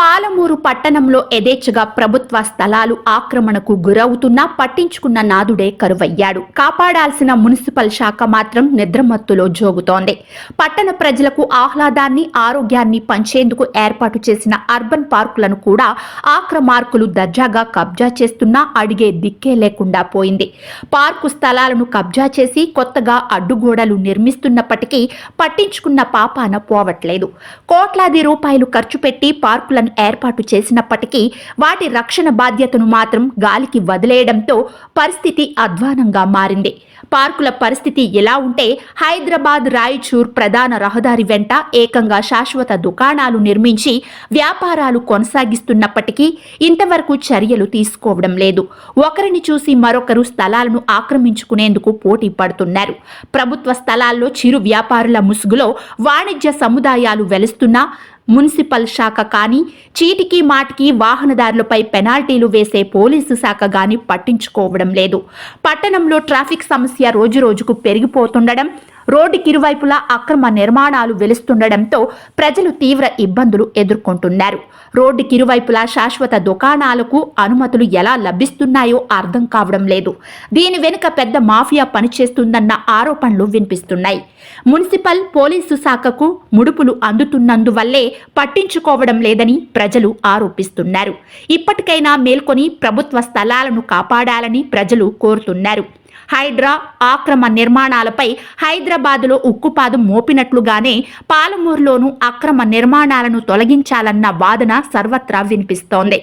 పాలమూరు పట్టణంలో యథేచ్ఛగా ప్రభుత్వ స్థలాలు ఆక్రమణకు గురవుతున్నా పట్టించుకున్న నాదుడే కరువయ్యాడు. కాపాడాల్సిన మున్సిపల్ శాఖ మాత్రం నిద్రమత్తులో జోగుతోంది. పట్టణ ప్రజలకు ఆహ్లాదాన్ని ఆరోగ్యాన్ని పంచేందుకు ఏర్పాటు చేసిన అర్బన్ పార్కులను కూడా ఆక్రమార్కులు దర్జాగా కబ్జా చేస్తున్నా అడిగే దిక్కే లేకుండా పోయింది. పార్కు స్థలాలను కబ్జా చేసి కొత్తగా అడ్డుగోడలు నిర్మిస్తున్నప్పటికీ పట్టించుకున్న పాపాన పోవట్లేదు. కోట్లాది రూపాయలు ఖర్చు పెట్టి పార్కులను ఏర్పాటు చేసినప్పటికీ వాటి రక్షణ బాధ్యతను మాత్రం గాలికి వదిలేయడంతో పరిస్థితి అధ్వానంగా మారింది. పార్కుల పరిస్థితి ఎలా ఉంటే హైదరాబాద్ రాయచూర్ ప్రధాన రహదారి వెంట ఏకంగా శాశ్వత దుకాణాలు నిర్మించి వ్యాపారాలు కొనసాగిస్తున్నప్పటికీ ఇంతవరకు చర్యలు తీసుకోవడం లేదు. ఒకరిని చూసి మరొకరు స్థలాలను ఆక్రమించుకునేందుకు పోటీ పడుతున్నారు. ప్రభుత్వ స్థలాల్లో చిరు వ్యాపారుల ముసుగులో వాణిజ్య సముదాయాలు వెలుస్తున్నా మున్సిపల్ శాఖ కానీ చీటికి మాటికి వాహనదారులపై పెనాల్టీలు వేసే పోలీసు శాఖ గాని పట్టించుకోవడం లేదు. పట్టణంలో ట్రాఫిక్ సమస్య రోజురోజుకు పెరిగిపోతుండడం రోడ్డు ఇరువైపులా అక్రమ నిర్మాణాలు వెలుస్తుండడంతో ప్రజలు తీవ్ర ఇబ్బందులు ఎదుర్కొంటున్నారు. రోడ్డు ఇరువైపులా శాశ్వత దుకాణాలకు అనుమతులు ఎలా లభిస్తున్నాయో అర్థం కావడం లేదు. దీని వెనుక పెద్ద మాఫియా పనిచేస్తుందన్న ఆరోపణలు వినిపిస్తున్నాయి. మున్సిపల్ పోలీసు శాఖకు ముడుపులు అందుతున్నందువల్లే పట్టించుకోవడం లేదని ప్రజలు ఆరోపిస్తున్నారు. ఇప్పటికైనా మేల్కొని ప్రభుత్వ స్థలాలను కాపాడాలని ప్రజలు కోరుతున్నారు. హైడ్రా ఆక్రమ నిర్మాణాలపై హైదరాబాదులో ఉక్కుపాదు మోపినట్లుగానే పాలమూరులోనూ అక్రమ నిర్మాణాలను తొలగించాలన్న వాదన సర్వత్రా వినిపిస్తోంది.